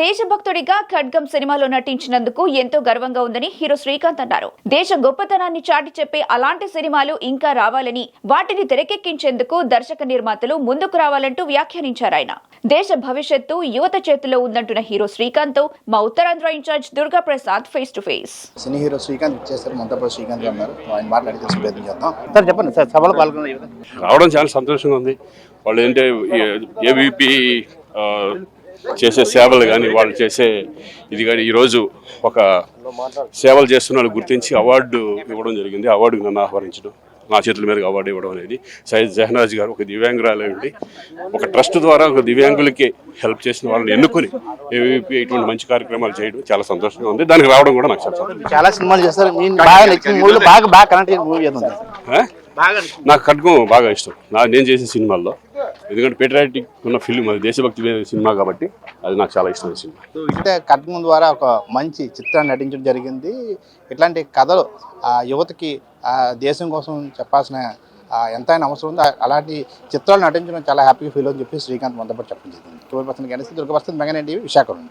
దేశభక్తుడిగా ఖడ్గం సినిమాలో నటించినందుకు ఎంతో గర్వంగా ఉందని హీరో శ్రీకాంత్ అన్నారు. దేశ గొప్పతనాన్ని చాటి చెప్పే అలాంటి సినిమాలు ఇంకా రావాలని వాటిని తెరకెక్కించేందుకు దర్శక నిర్మాతలు ముందుకు రావాలంటూ వ్యాఖ్యానించారు ఆయన. దేశ భవిష్యత్తు యువత చేతిలో ఉందంటున్న హీరో శ్రీకాంత్ మా Uttarandhra in charge Durga Prasad face to face. Cine hero Srikanth Monthapalli Srikanth garu ఆయన మాట్లాడి తెలిసి ప్రయత్నం చేద్దాం. సార్ చెప్పండి సార్ సభలో పాల్గొన్న రావడం చాలా సంతోషంగా ఉంది. వాళ్ళు ఏంటంటే ఏబీపీ చేసే సేవలు కానీ వాళ్ళు చేసే ఇది కానీ ఈరోజు ఒక సేవలు చేస్తున్న వాళ్ళు గుర్తించి అవార్డు ఇవ్వడం జరిగింది. అవార్డుకి నన్ను ఆహ్వానించడం నా చేతుల మీదుగా అవార్డు ఇవ్వడం అనేది. సయ్యద్ జహనాజ్ గారు ఒక దివ్యాంగురాలు ఉండి ఒక ట్రస్ట్ ద్వారా ఒక దివ్యాంగులకి హెల్ప్ చేసిన వాళ్ళని ఎన్నుకొని ఏవీపీ ఇటువంటి మంచి కార్యక్రమాలు చేయడం చాలా సంతోషంగా ఉంది. దానికి రావడం కూడా నాకు చాలా సినిమాలు చేస్తారు. బాగా బాగా కనెక్ట్ మూవీ? నాకు ఖడ్గం బాగా ఇష్టం. నా నేను చేసే సినిమాల్లో ఎందుకంటే పేట్రియాటిక్ ఉన్న ఫిల్మ్ అది దేశభక్తి సినిమా కాబట్టి అది నాకు చాలా ఇష్టమైన సినిమా. అంటే కట్నం ద్వారా ఒక మంచి చిత్రాన్ని నటించడం జరిగింది. ఇట్లాంటి కథలు ఆ యువతకి ఆ దేశం కోసం చెప్పాల్సిన ఆ ఎంతైనా అవసరం ఉందో. అలాంటి చిత్రాలు నటించడం చాలా హ్యాపీగా ఫీల్ అవుతుంది చెప్పి శ్రీకాంత్ మొదటి చెప్పడం జరిగింది. టూ పర్సెంట్ గణేష్ దుర్గపర్సెంట్ మెగానే టీవీ విశాఖపట్నం